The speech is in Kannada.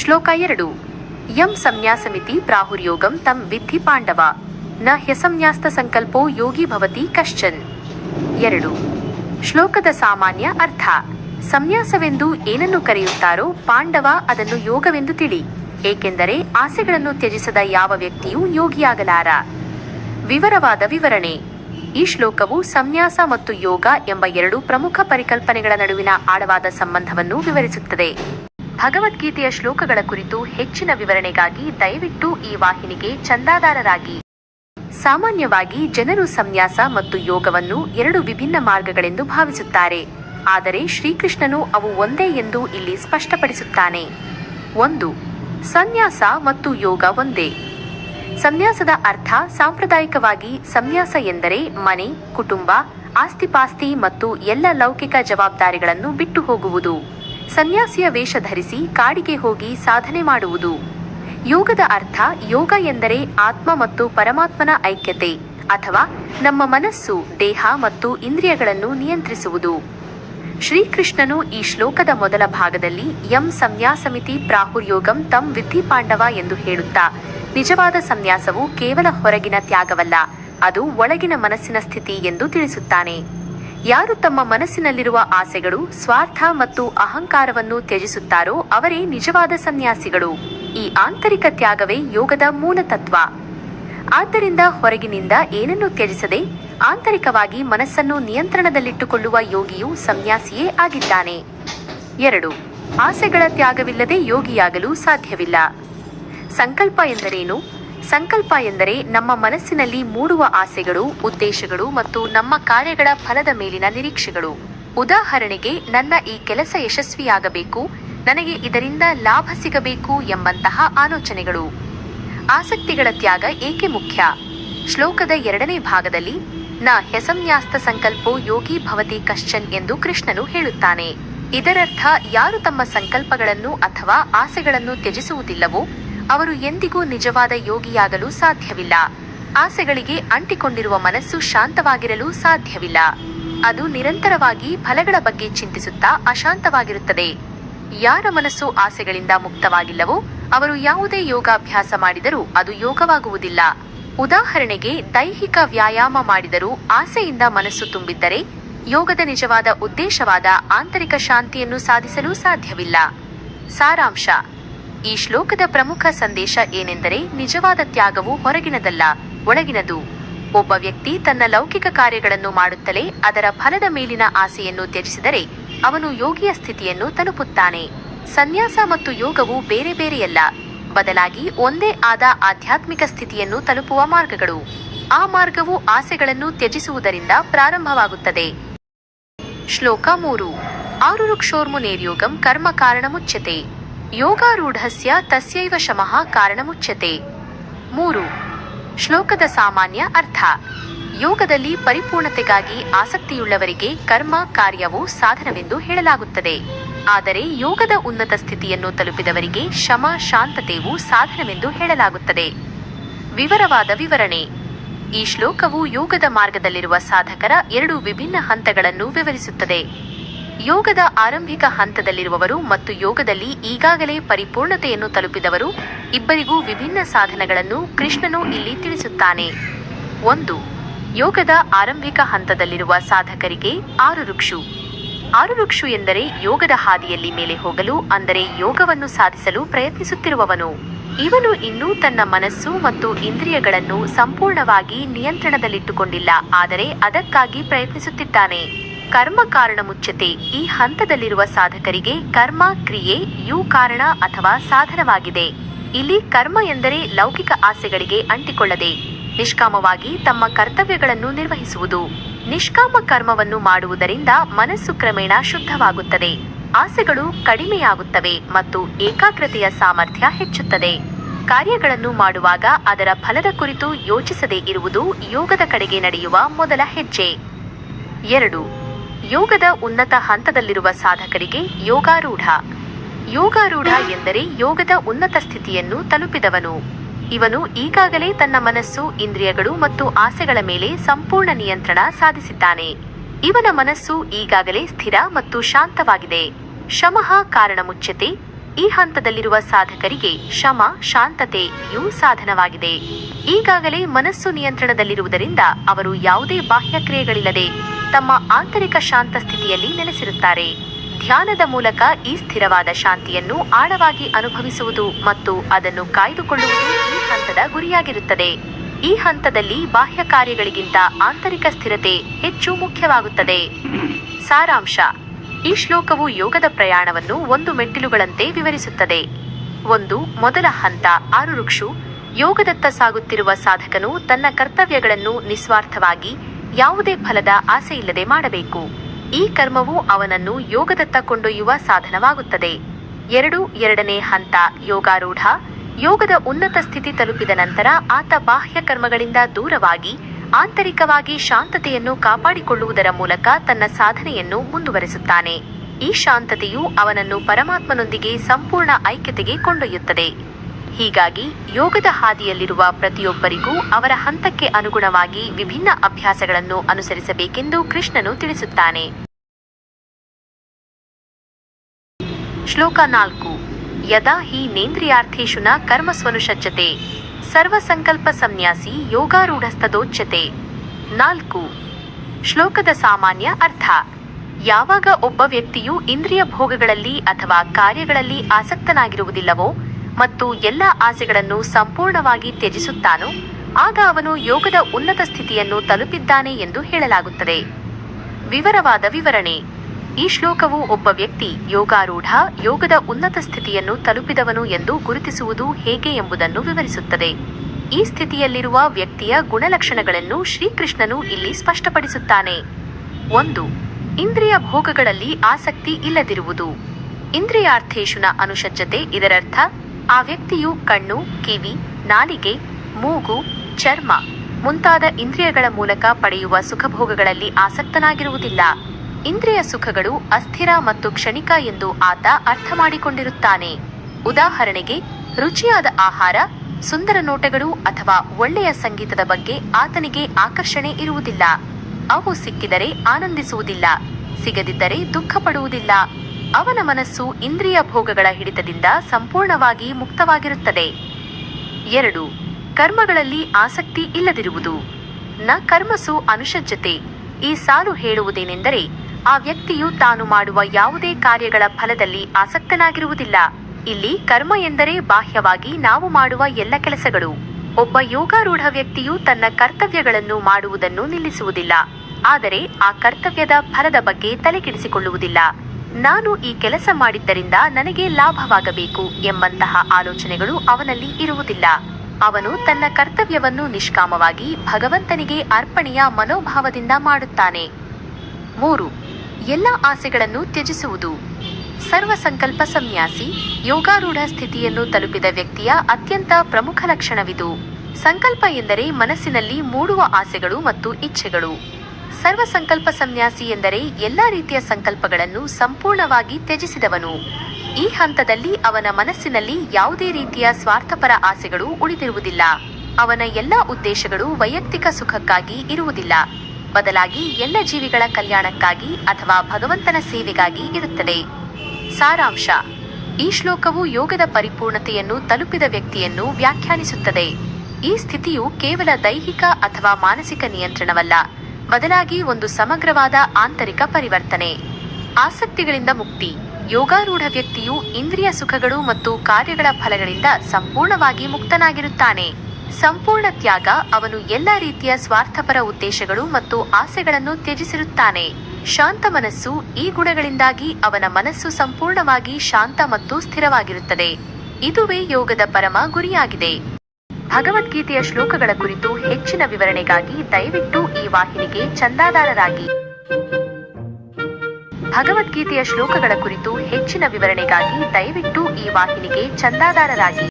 ಶ್ಲೋಕ ಎರಡು. ಯಂ ಸಂನ್ಯಾಸಮಿತಿ ಪ್ರಾಹುರ್ಯೋಗಂ ತಂ ವಿಧಿ ಪಾಂಡವ. ನ ಹ್ಯಸಂನ್ಯಾಸ್ತ ಸಂಕಲ್ಪೋ ಯೋಗಿ ಭವತಿ ಕಶ್ಚನ್. ಎರಡು. ಶ್ಲೋಕದ ಸಾಮಾನ್ಯ ಅರ್ಥ. ಸಂನ್ಯಾಸವೆಂದು ಏನನ್ನು ಕರೆಯುತ್ತಾರೋ ಪಾಂಡವ ಅದನ್ನು ಯೋಗವೆಂದು ತಿಳಿ. ಏಕೆಂದರೆ ಆಸೆಗಳನ್ನು ತ್ಯಜಿಸದ ಯಾವ ವ್ಯಕ್ತಿಯೂ ಯೋಗಿಯಾಗಲಾರ. ವಿವರವಾದ ವಿವರಣೆ. ಈ ಶ್ಲೋಕವು ಸಂನ್ಯಾಸ ಮತ್ತು ಯೋಗ ಎಂಬ ಎರಡು ಪ್ರಮುಖ ಪರಿಕಲ್ಪನೆಗಳ ನಡುವಿನ ಆಳವಾದ ಸಂಬಂಧವನ್ನು ವಿವರಿಸುತ್ತದೆ. ಭಗವದ್ಗೀತೆಯ ಶ್ಲೋಕಗಳ ಕುರಿತು ಹೆಚ್ಚಿನ ವಿವರಣೆಗಾಗಿ ದಯವಿಟ್ಟು ಈ ವಾಹಿನಿಗೆ ಚಂದಾದಾರರಾಗಿ. ಸಾಮಾನ್ಯವಾಗಿ ಜನರು ಸಂನ್ಯಾಸ ಮತ್ತು ಯೋಗವನ್ನು ಎರಡು ವಿಭಿನ್ನ ಮಾರ್ಗಗಳೆಂದು ಭಾವಿಸುತ್ತಾರೆ. ಆದರೆ ಶ್ರೀಕೃಷ್ಣನು ಅವು ಒಂದೇ ಎಂದು ಇಲ್ಲಿ ಸ್ಪಷ್ಟಪಡಿಸುತ್ತಾನೆ. ಒಂದು, ಸಂನ್ಯಾಸ ಮತ್ತು ಯೋಗ ಒಂದೇ. ಸಂನ್ಯಾಸದ ಅರ್ಥ ಸಾಂಪ್ರದಾಯಿಕವಾಗಿ ಸಂನ್ಯಾಸ ಎಂದರೆ ಮನೆ, ಕುಟುಂಬ, ಆಸ್ತಿಪಾಸ್ತಿ ಮತ್ತು ಎಲ್ಲ ಲೌಕಿಕ ಜವಾಬ್ದಾರಿಗಳನ್ನು ಬಿಟ್ಟು ಹೋಗುವುದು. ಸನ್ಯಾಸಿಯ ವೇಷ ಧರಿಸಿ ಕಾಡಿಗೆ ಹೋಗಿ ಸಾಧನೆ ಮಾಡುವುದು. ಯೋಗದ ಅರ್ಥ ಯೋಗ ಎಂದರೆ ಆತ್ಮ ಮತ್ತು ಪರಮಾತ್ಮನ ಐಕ್ಯತೆ ಅಥವಾ ನಮ್ಮ ಮನಸ್ಸು, ದೇಹ ಮತ್ತು ಇಂದ್ರಿಯಗಳನ್ನು ನಿಯಂತ್ರಿಸುವುದು. ಶ್ರೀಕೃಷ್ಣನು ಈ ಶ್ಲೋಕದ ಮೊದಲ ಭಾಗದಲ್ಲಿ ಯಂ ಸಂನ್ಯಾಸಮಿತಿ ಪ್ರಾಹುರ್ಯೋಗಂ ತಂ ವಿಧಿ ಪಾಂಡವ ಎಂದು ಹೇಳುತ್ತಾ, ನಿಜವಾದ ಸಂನ್ಯಾಸವು ಕೇವಲ ಹೊರಗಿನ ತ್ಯಾಗವಲ್ಲ, ಅದು ಒಳಗಿನ ಮನಸ್ಸಿನ ಸ್ಥಿತಿ ಎಂದು ತಿಳಿಸುತ್ತಾನೆ. ಯಾರು ತಮ್ಮ ಮನಸ್ಸಿನಲ್ಲಿರುವ ಆಸೆಗಳು, ಸ್ವಾರ್ಥ ಮತ್ತು ಅಹಂಕಾರವನ್ನು ತ್ಯಜಿಸುತ್ತಾರೋ ಅವರೇ ನಿಜವಾದ ಸನ್ಯಾಸಿಗಳು. ಈ ಆಂತರಿಕ ತ್ಯಾಗವೇ ಯೋಗದ ಮೂಲ ತತ್ವ. ಆದ್ದರಿಂದ ಹೊರಗಿನಿಂದ ಏನನ್ನು ತ್ಯಜಿಸದೆ ಆಂತರಿಕವಾಗಿ ಮನಸ್ಸನ್ನು ನಿಯಂತ್ರಣದಲ್ಲಿಟ್ಟುಕೊಳ್ಳುವ ಯೋಗಿಯು ಸನ್ಯಾಸಿಯೇ ಆಗಿದ್ದಾನೆ. ಎರಡು. ಆಸೆಗಳ ತ್ಯಾಗವಿಲ್ಲದೆ ಯೋಗಿಯಾಗಲು ಸಾಧ್ಯವಿಲ್ಲ. ಸಂಕಲ್ಪ ಎಂದರೇನು? ಸಂಕಲ್ಪ ಎಂದರೆ ನಮ್ಮ ಮನಸ್ಸಿನಲ್ಲಿ ಮೂಡುವ ಆಸೆಗಳು, ಉದ್ದೇಶಗಳು ಮತ್ತು ನಮ್ಮ ಕಾರ್ಯಗಳ ಫಲದ ಮೇಲಿನ ನಿರೀಕ್ಷೆಗಳು. ಉದಾಹರಣೆಗೆ, ನನ್ನ ಈ ಕೆಲಸ ಯಶಸ್ವಿಯಾಗಬೇಕು, ನನಗೆ ಇದರಿಂದ ಲಾಭ ಸಿಗಬೇಕು ಎಂಬಂತಹ ಆಲೋಚನೆಗಳು. ಆಸಕ್ತಿಗಳ ತ್ಯಾಗ ಏಕೆ ಮುಖ್ಯ? ಶ್ಲೋಕದ ಎರಡನೇ ಭಾಗದಲ್ಲಿ, ನ ಹೆಸಂನ್ಯಾಸ್ತ ಸಂಕಲ್ಪೋ ಯೋಗಿ ಭವತಿ ಕಶ್ಚನ್ ಎಂದು ಕೃಷ್ಣನು ಹೇಳುತ್ತಾನೆ. ಇದರರ್ಥ, ಯಾರು ತಮ್ಮ ಸಂಕಲ್ಪಗಳನ್ನು ಅಥವಾ ಆಸೆಗಳನ್ನು ತ್ಯಜಿಸುವುದಿಲ್ಲವೋ ಅವರು ಎಂದಿಗೂ ನಿಜವಾದ ಯೋಗಿಯಾಗಲು ಸಾಧ್ಯವಿಲ್ಲ. ಆಸೆಗಳಿಗೆ ಅಂಟಿಕೊಂಡಿರುವ ಮನಸ್ಸು ಶಾಂತವಾಗಿರಲು ಸಾಧ್ಯವಿಲ್ಲ. ಅದು ನಿರಂತರವಾಗಿ ಫಲಗಳ ಬಗ್ಗೆ ಚಿಂತಿಸುತ್ತಾ ಅಶಾಂತವಾಗಿರುತ್ತದೆ. ಯಾರ ಮನಸ್ಸು ಆಸೆಗಳಿಂದ ಮುಕ್ತವಾಗಿಲ್ಲವೋ, ಅವರು ಯಾವುದೇ ಯೋಗಾಭ್ಯಾಸ ಮಾಡಿದರೂ ಅದು ಯೋಗವಾಗುವುದಿಲ್ಲ. ಉದಾಹರಣೆಗೆ, ದೈಹಿಕ ವ್ಯಾಯಾಮ ಮಾಡಿದರೂ ಆಸೆಯಿಂದ ಮನಸ್ಸು ತುಂಬಿದ್ದರೆ, ಯೋಗದ ನಿಜವಾದ ಉದ್ದೇಶವಾದ ಆಂತರಿಕ ಶಾಂತಿಯನ್ನು ಸಾಧಿಸಲು ಸಾಧ್ಯವಿಲ್ಲ. ಸಾರಾಂಶ ಈ ಶ್ಲೋಕದ ಪ್ರಮುಖ ಸಂದೇಶ ಏನೆಂದರೆ ನಿಜವಾದ ತ್ಯಾಗವು ಹೊರಗಿನದಲ್ಲ, ಒಳಗಿನದು. ಒಬ್ಬ ವ್ಯಕ್ತಿ ತನ್ನ ಲೌಕಿಕ ಕಾರ್ಯಗಳನ್ನು ಮಾಡುತ್ತಲೇ ಅದರ ಫಲದ ಮೇಲಿನ ಆಸೆಯನ್ನು ತ್ಯಜಿಸಿದರೆ ಅವನು ಯೋಗಿಯ ಸ್ಥಿತಿಯನ್ನು ತಲುಪುತ್ತಾನೆ. ಸನ್ಯಾಸ ಮತ್ತು ಯೋಗವು ಬೇರೆ ಬೇರೆಯಲ್ಲ, ಬದಲಾಗಿ ಒಂದೇ ಆದ ಆಧ್ಯಾತ್ಮಿಕ ಸ್ಥಿತಿಯನ್ನು ತಲುಪುವ ಮಾರ್ಗಗಳು. ಆ ಮಾರ್ಗವು ಆಸೆಗಳನ್ನು ತ್ಯಜಿಸುವುದರಿಂದ ಪ್ರಾರಂಭವಾಗುತ್ತದೆ. ಶ್ಲೋಕ ಮೂರು. ಆರುರುಕ್ಷೋರ್ಮುನೇರ್ಯೋಗಂ ಕರ್ಮ ಕಾರಣಮುಚ್ಯತೆ ಯೋಗಾರೂಢಸ್ಯ ತಸ್ಯೈವ ಶಮಃ ಕಾರಣಮುಚ್ಯತೆ. ಮೂರು, ಶ್ಲೋಕದ ಸಾಮಾನ್ಯ ಅರ್ಥ. ಯೋಗದಲ್ಲಿ ಪರಿಪೂರ್ಣತೆಗಾಗಿ ಆಸಕ್ತಿಯುಳ್ಳವರಿಗೆ ಕರ್ಮ ಕಾರ್ಯವು ಸಾಧನವೆಂದು ಹೇಳಲಾಗುತ್ತದೆ. ಆದರೆ ಯೋಗದ ಉನ್ನತ ಸ್ಥಿತಿಯನ್ನು ತಲುಪಿದವರಿಗೆ ಶಮ ಶಾಂತತೆಯು ಸಾಧನವೆಂದು ಹೇಳಲಾಗುತ್ತದೆ. ವಿವರವಾದ ವಿವರಣೆ. ಈ ಶ್ಲೋಕವು ಯೋಗದ ಮಾರ್ಗದಲ್ಲಿರುವ ಸಾಧಕರ ಎರಡು ವಿಭಿನ್ನ ಹಂತಗಳನ್ನು ವಿವರಿಸುತ್ತದೆ. ಯೋಗದ ಆರಂಭಿಕ ಹಂತದಲ್ಲಿರುವವರು ಮತ್ತು ಯೋಗದಲ್ಲಿ ಈಗಾಗಲೇ ಪರಿಪೂರ್ಣತೆಯನ್ನು ತಲುಪಿದವರು ಇಬ್ಬರಿಗೂ ವಿಭಿನ್ನ ಸಾಧನಗಳನ್ನು ಕೃಷ್ಣನು ಇಲ್ಲಿ ತಿಳಿಸುತ್ತಾನೆ. ಒಂದು, ಯೋಗದ ಆರಂಭಿಕ ಹಂತದಲ್ಲಿರುವ ಸಾಧಕರಿಗೆ ಆರು ಋಕ್ಷು ಆರು ಎಂದರೆ ಯೋಗದ ಹಾದಿಯಲ್ಲಿ ಮೇಲೆ ಹೋಗಲು, ಅಂದರೆ ಯೋಗವನ್ನು ಸಾಧಿಸಲು ಪ್ರಯತ್ನಿಸುತ್ತಿರುವವನು. ಇವನು ಇನ್ನೂ ತನ್ನ ಮನಸ್ಸು ಮತ್ತು ಇಂದ್ರಿಯಗಳನ್ನು ಸಂಪೂರ್ಣವಾಗಿ ನಿಯಂತ್ರಣದಲ್ಲಿಟ್ಟುಕೊಂಡಿಲ್ಲ, ಆದರೆ ಅದಕ್ಕಾಗಿ ಪ್ರಯತ್ನಿಸುತ್ತಿದ್ದಾನೆ. ಕರ್ಮ ಕಾರಣ ಮುಚ್ಚತೆ ಈ ಹಂತದಲ್ಲಿರುವ ಸಾಧಕರಿಗೆ ಕರ್ಮ ಕ್ರಿಯೆ, ಯು ಕಾರಣ ಅಥವಾ ಸಾಧನವಾಗಿದೆ. ಇಲ್ಲಿ ಕರ್ಮ ಎಂದರೆ ಲೌಕಿಕ ಆಸೆಗಳಿಗೆ ಅಂಟಿಕೊಳ್ಳದೆ, ನಿಷ್ಕಾಮವಾಗಿ ತಮ್ಮ ಕರ್ತವ್ಯಗಳನ್ನು ನಿರ್ವಹಿಸುವುದು. ನಿಷ್ಕಾಮ ಕರ್ಮವನ್ನು ಮಾಡುವುದರಿಂದ ಮನಸ್ಸು ಕ್ರಮೇಣ ಶುದ್ಧವಾಗುತ್ತದೆ. ಆಸೆಗಳು ಕಡಿಮೆಯಾಗುತ್ತವೆ ಮತ್ತು ಏಕಾಗ್ರತೆಯ ಸಾಮರ್ಥ್ಯ ಹೆಚ್ಚುತ್ತದೆ. ಕಾರ್ಯಗಳನ್ನು ಮಾಡುವಾಗ ಅದರ ಫಲದ ಕುರಿತು ಯೋಚಿಸದೇ ಇರುವುದು ಯೋಗದ ಕಡೆಗೆ ನಡೆಯುವ ಮೊದಲ ಹೆಜ್ಜೆ. ಎರಡು. ಯೋಗದ ಉನ್ನತ ಹಂತದಲ್ಲಿರುವ ಸಾಧಕರಿಗೆ ಯೋಗಾರೂಢ. ಯೋಗಾರೂಢ ಎಂದರೆ ಯೋಗದ ಉನ್ನತ ಸ್ಥಿತಿಯನ್ನು ತಲುಪಿದವನು. ಇವನು ಈಗಾಗಲೇ ತನ್ನ ಮನಸ್ಸು, ಇಂದ್ರಿಯಗಳು ಮತ್ತು ಆಸೆಗಳ ಮೇಲೆ ಸಂಪೂರ್ಣ ನಿಯಂತ್ರಣ ಸಾಧಿಸಿದ್ದಾನೆ. ಇವನ ಮನಸ್ಸು ಈಗಾಗಲೇ ಸ್ಥಿರ ಮತ್ತು ಶಾಂತವಾಗಿದೆ. ಶಮಃ ಕಾರಣ ಮುಚ್ಚತೆ ಈ ಹಂತದಲ್ಲಿರುವ ಸಾಧಕರಿಗೆ ಶಮ ಶಾಂತತೆ ಶಾಂತತೆಯು ಸಾಧನವಾಗಿದೆ. ಈಗಾಗಲೇ ಮನಸ್ಸು ನಿಯಂತ್ರಣದಲ್ಲಿರುವುದರಿಂದ ಅವರು ಯಾವುದೇ ಬಾಹ್ಯ ಕ್ರಿಯೆಗಳಿಲ್ಲದೆ ತಮ್ಮ ಆಂತರಿಕ ಶಾಂತ ಸ್ಥಿತಿಯಲ್ಲಿ ನೆಲೆಸಿರುತ್ತಾರೆ. ಧ್ಯಾನದ ಮೂಲಕ ಈ ಸ್ಥಿರವಾದ ಶಾಂತಿಯನ್ನು ಆಳವಾಗಿ ಅನುಭವಿಸುವುದು ಮತ್ತು ಅದನ್ನು ಕಾಯ್ದುಕೊಳ್ಳುವುದು ಈ ಹಂತದ ಗುರಿಯಾಗಿರುತ್ತದೆ. ಈ ಹಂತದಲ್ಲಿ ಬಾಹ್ಯ ಕಾರ್ಯಗಳಿಗಿಂತ ಆಂತರಿಕ ಸ್ಥಿರತೆ ಹೆಚ್ಚು ಮುಖ್ಯವಾಗುತ್ತದೆ. ಸಾರಾಂಶ. ಈ ಶ್ಲೋಕವು ಯೋಗದ ಪ್ರಯಾಣವನ್ನು ಒಂದು ಮೆಟ್ಟಿಲುಗಳಂತೆ ವಿವರಿಸುತ್ತದೆ. ಒಂದು, ಮೊದಲ ಹಂತ, ಆರು ಋಕ್ಷು. ಯೋಗದತ್ತ ಸಾಗುತ್ತಿರುವ ಸಾಧಕನು ತನ್ನ ಕರ್ತವ್ಯಗಳನ್ನು ನಿಸ್ವಾರ್ಥವಾಗಿ ಯಾವುದೇ ಫಲದ ಆಸೆಯಿಲ್ಲದೆ ಮಾಡಬೇಕು. ಈ ಕರ್ಮವು ಅವನನ್ನು ಯೋಗದತ್ತ ಕೊಂಡೊಯ್ಯುವ ಸಾಧನವಾಗುತ್ತದೆ. ಎರಡು, ಎರಡನೇ ಹಂತ ಯೋಗಾರೂಢ. ಯೋಗದ ಉನ್ನತ ಸ್ಥಿತಿ ತಲುಪಿದ ನಂತರ ಆತ ಬಾಹ್ಯ ಕರ್ಮಗಳಿಂದ ದೂರವಾಗಿ ಆಂತರಿಕವಾಗಿ ಶಾಂತತೆಯನ್ನು ಕಾಪಾಡಿಕೊಳ್ಳುವುದರ ಮೂಲಕ ತನ್ನ ಸಾಧನೆಯನ್ನು ಮುಂದುವರೆಸುತ್ತಾನೆ. ಈ ಶಾಂತತೆಯು ಅವನನ್ನು ಪರಮಾತ್ಮನೊಂದಿಗೆ ಸಂಪೂರ್ಣ ಐಕ್ಯತೆಗೆ ಕೊಂಡೊಯ್ಯುತ್ತದೆ. ಹೀಗಾಗಿ ಯೋಗದ ಹಾದಿಯಲ್ಲಿರುವ ಪ್ರತಿಯೊಬ್ಬರಿಗೂ ಅವರ ಹಂತಕ್ಕೆ ಅನುಗುಣವಾಗಿ ವಿಭಿನ್ನ ಅಭ್ಯಾಸಗಳನ್ನು ಅನುಸರಿಸಬೇಕೆಂದು ಕೃಷ್ಣನು ತಿಳಿಸುತ್ತಾನೆ. ಶ್ಲೋಕ ನಾಲ್ಕು. ಯದಾ ಹಿ ನೇಂದ್ರಿಯಾರ್ಥೇಶುನ ಕರ್ಮಸ್ವನುಷಜ್ಜತೆ ಸರ್ವಸಂಕಲ್ಪ ಸಂನ್ಯಾಸಿ ಯೋಗಾರೂಢಸ್ಥದೋಚ್ಯತೆ ನಾಲ್ಕು. ಶ್ಲೋಕದ ಸಾಮಾನ್ಯ ಅರ್ಥ. ಯಾವಾಗ ಒಬ್ಬ ವ್ಯಕ್ತಿಯು ಇಂದ್ರಿಯ ಭೋಗಗಳಲ್ಲಿ ಅಥವಾ ಕಾರ್ಯಗಳಲ್ಲಿ ಆಸಕ್ತನಾಗಿರುವುದಿಲ್ಲವೋ ಮತ್ತು ಎಲ್ಲ ಆಸೆಗಳನ್ನು ಸಂಪೂರ್ಣವಾಗಿ ತ್ಯಜಿಸುತ್ತಾನೋ, ಆಗ ಅವನು ಯೋಗದ ಉನ್ನತ ಸ್ಥಿತಿಯನ್ನು ತಲುಪಿದ್ದಾನೆ ಎಂದು ಹೇಳಲಾಗುತ್ತದೆ. ವಿವರವಾದ ವಿವರಣೆ. ಈ ಶ್ಲೋಕವು ಒಬ್ಬ ವ್ಯಕ್ತಿ ಯೋಗಾರೂಢ, ಯೋಗದ ಉನ್ನತ ಸ್ಥಿತಿಯನ್ನು ತಲುಪಿದವನು ಎಂದು ಗುರುತಿಸುವುದು ಹೇಗೆ ಎಂಬುದನ್ನು ವಿವರಿಸುತ್ತದೆ. ಈ ಸ್ಥಿತಿಯಲ್ಲಿರುವ ವ್ಯಕ್ತಿಯ ಗುಣಲಕ್ಷಣಗಳನ್ನು ಶ್ರೀಕೃಷ್ಣನು ಇಲ್ಲಿ ಸ್ಪಷ್ಟಪಡಿಸುತ್ತಾನೆ. ಒಂದು, ಇಂದ್ರಿಯ ಭೋಗಗಳಲ್ಲಿ ಆಸಕ್ತಿ ಇಲ್ಲದಿರುವುದು. ಇಂದ್ರಿಯಾರ್ಥೇಶುನ ಅನುಷಜ್ಜತೆ ಇದರರ್ಥ ಆ ವ್ಯಕ್ತಿಯು ಕಣ್ಣು, ಕಿವಿ, ನಾಲಿಗೆ, ಮೂಗು, ಚರ್ಮ ಮುಂತಾದ ಇಂದ್ರಿಯಗಳ ಮೂಲಕ ಪಡೆಯುವ ಸುಖಭೋಗಗಳಲ್ಲಿ ಆಸಕ್ತನಾಗಿರುವುದಿಲ್ಲ. ಇಂದ್ರಿಯ ಸುಖಗಳು ಅಸ್ಥಿರ ಮತ್ತು ಕ್ಷಣಿಕ ಎಂದು ಆತ ಅರ್ಥ ಮಾಡಿಕೊಂಡಿರುತ್ತಾನೆ. ಉದಾಹರಣೆಗೆ, ರುಚಿಯಾದ ಆಹಾರ, ಸುಂದರ ನೋಟಗಳು ಅಥವಾ ಒಳ್ಳೆಯ ಸಂಗೀತದ ಬಗ್ಗೆ ಆತನಿಗೆ ಆಕರ್ಷಣೆ ಇರುವುದಿಲ್ಲ. ಅವು ಸಿಕ್ಕಿದರೆ ಆನಂದಿಸುವುದಿಲ್ಲ, ಸಿಗದಿದ್ದರೆ ದುಃಖ ಪಡುವುದಿಲ್ಲ ಅವನ ಮನಸ್ಸು ಇಂದ್ರಿಯ ಭೋಗಗಳ ಹಿಡಿತದಿಂದ ಸಂಪೂರ್ಣವಾಗಿ ಮುಕ್ತವಾಗಿರುತ್ತದೆ. ಎರಡು, ಕರ್ಮಗಳಲ್ಲಿ ಆಸಕ್ತಿ ಇಲ್ಲದಿರುವುದು. ನ ಕರ್ಮಸು ಅನುಷಜ್ಜತೆ ಈ ಸಾಲು ಹೇಳುವುದೇನೆಂದರೆ, ಆ ವ್ಯಕ್ತಿಯು ತಾನು ಮಾಡುವ ಯಾವುದೇ ಕಾರ್ಯಗಳ ಫಲದಲ್ಲಿ ಆಸಕ್ತನಾಗಿರುವುದಿಲ್ಲ. ಇಲ್ಲಿ ಕರ್ಮ ಎಂದರೆ ಬಾಹ್ಯವಾಗಿ ನಾವು ಮಾಡುವ ಎಲ್ಲ ಕೆಲಸಗಳು. ಒಬ್ಬ ಯೋಗಾರೂಢ ವ್ಯಕ್ತಿಯು ತನ್ನ ಕರ್ತವ್ಯಗಳನ್ನು ಮಾಡುವುದನ್ನು ನಿಲ್ಲಿಸುವುದಿಲ್ಲ. ಆದರೆ ಆ ಕರ್ತವ್ಯದ ಫಲದ ಬಗ್ಗೆ ತಲೆಕೆಡಿಸಿಕೊಳ್ಳುವುದಿಲ್ಲ. ನಾನು ಈ ಕೆಲಸ ಮಾಡಿದ್ದರಿಂದ ನನಗೆ ಲಾಭವಾಗಬೇಕು ಎಂಬಂತಹ ಆಲೋಚನೆಗಳು ಅವನಲ್ಲಿ ಇರುವುದಿಲ್ಲ. ಅವನು ತನ್ನ ಕರ್ತವ್ಯವನ್ನು ನಿಷ್ಕಾಮವಾಗಿ ಭಗವಂತನಿಗೆ ಅರ್ಪಣೆಯ ಮನೋಭಾವದಿಂದ ಮಾಡುತ್ತಾನೆ. ಮೂರು, ಎಲ್ಲ ಆಸೆಗಳನ್ನು ತ್ಯಜಿಸುವುದು. ಸರ್ವ ಸಂಕಲ್ಪ ಸನ್ಯಾಸಿ, ಯೋಗಾರೂಢ ಸ್ಥಿತಿಯನ್ನು ತಲುಪಿದ ವ್ಯಕ್ತಿಯ ಅತ್ಯಂತ ಪ್ರಮುಖ ಲಕ್ಷಣವಿದು. ಸಂಕಲ್ಪ ಎಂದರೆ ಮನಸ್ಸಿನಲ್ಲಿ ಮೂಡುವ ಆಸೆಗಳು ಮತ್ತು ಇಚ್ಛೆಗಳು. ಸರ್ವ ಸಂಕಲ್ಪ ಸನ್ಯಾಸಿ ಎಂದರೆ ಎಲ್ಲ ರೀತಿಯ ಸಂಕಲ್ಪಗಳನ್ನು ಸಂಪೂರ್ಣವಾಗಿ ತ್ಯಜಿಸಿದವನು. ಈ ಹಂತದಲ್ಲಿ ಅವನ ಮನಸ್ಸಿನಲ್ಲಿ ಯಾವುದೇ ರೀತಿಯ ಸ್ವಾರ್ಥಪರ ಆಸೆಗಳು ಉಳಿದಿರುವುದಿಲ್ಲ. ಅವನ ಎಲ್ಲ ಉದ್ದೇಶಗಳು ವೈಯಕ್ತಿಕ ಸುಖಕ್ಕಾಗಿ ಇರುವುದಿಲ್ಲ. ಬದಲಾಗಿ ಎಲ್ಲ ಜೀವಿಗಳ ಕಲ್ಯಾಣಕ್ಕಾಗಿ ಅಥವಾ ಭಗವಂತನ ಸೇವೆಗಾಗಿ ಇರುತ್ತದೆ. ಸಾರಾಂಶ. ಈ ಶ್ಲೋಕವು ಯೋಗದ ಪರಿಪೂರ್ಣತೆಯನ್ನು ತಲುಪಿದ ವ್ಯಕ್ತಿಯನ್ನು ವ್ಯಾಖ್ಯಾನಿಸುತ್ತದೆ. ಈ ಸ್ಥಿತಿಯು ಕೇವಲ ದೈಹಿಕ ಅಥವಾ ಮಾನಸಿಕ ನಿಯಂತ್ರಣವಲ್ಲ. ಬದಲಾಗಿ ಒಂದು ಸಮಗ್ರವಾದ ಆಂತರಿಕ ಪರಿವರ್ತನೆ. ಆಸಕ್ತಿಗಳಿಂದ ಮುಕ್ತಿ. ಯೋಗಾರೂಢ ವ್ಯಕ್ತಿಯು ಇಂದ್ರಿಯ ಸುಖಗಳು ಮತ್ತು ಕಾರ್ಯಗಳ ಫಲಗಳಿಂದ ಸಂಪೂರ್ಣವಾಗಿ ಮುಕ್ತನಾಗಿರುತ್ತಾನೆ. ಸಂಪೂರ್ಣ ತ್ಯಾಗ ಅವನು ಎಲ್ಲ ರೀತಿಯ ಸ್ವಾರ್ಥಪರ ಉದ್ದೇಶಗಳು ಮತ್ತು ಆಸೆಗಳನ್ನು ತ್ಯಜಿಸಿರುತ್ತಾನೆ. ಶಾಂತ ಮನಸ್ಸು ಈ ಗುಣಗಳಿಂದಾಗಿ ಅವನ ಮನಸ್ಸು ಸಂಪೂರ್ಣವಾಗಿ ಶಾಂತ ಮತ್ತು ಸ್ಥಿರವಾಗಿರುತ್ತದೆ. ಇದುವೇ ಯೋಗದ ಪರಮ ಗುರಿಯಾಗಿದೆ. ಭಗವದ್ಗೀತೆಯ ಶ್ಲೋಕಗಳ ಕುರಿತು ಹೆಚ್ಚಿನ ವಿವರಣೆಗಾಗಿ ದಯವಿಟ್ಟು ಈ ವಾಹಿನಿಗೆ ಚಂದಾದಾರರಾಗಿ. ಭಗವದ್ಗೀತೆಯ ಶ್ಲೋಕಗಳ ಕುರಿತು ಹೆಚ್ಚಿನ ವಿವರಣೆಗಾಗಿ ದಯವಿಟ್ಟು ಈ ವಾಹಿನಿಗೆ ಚಂದಾದಾರರಾಗಿ.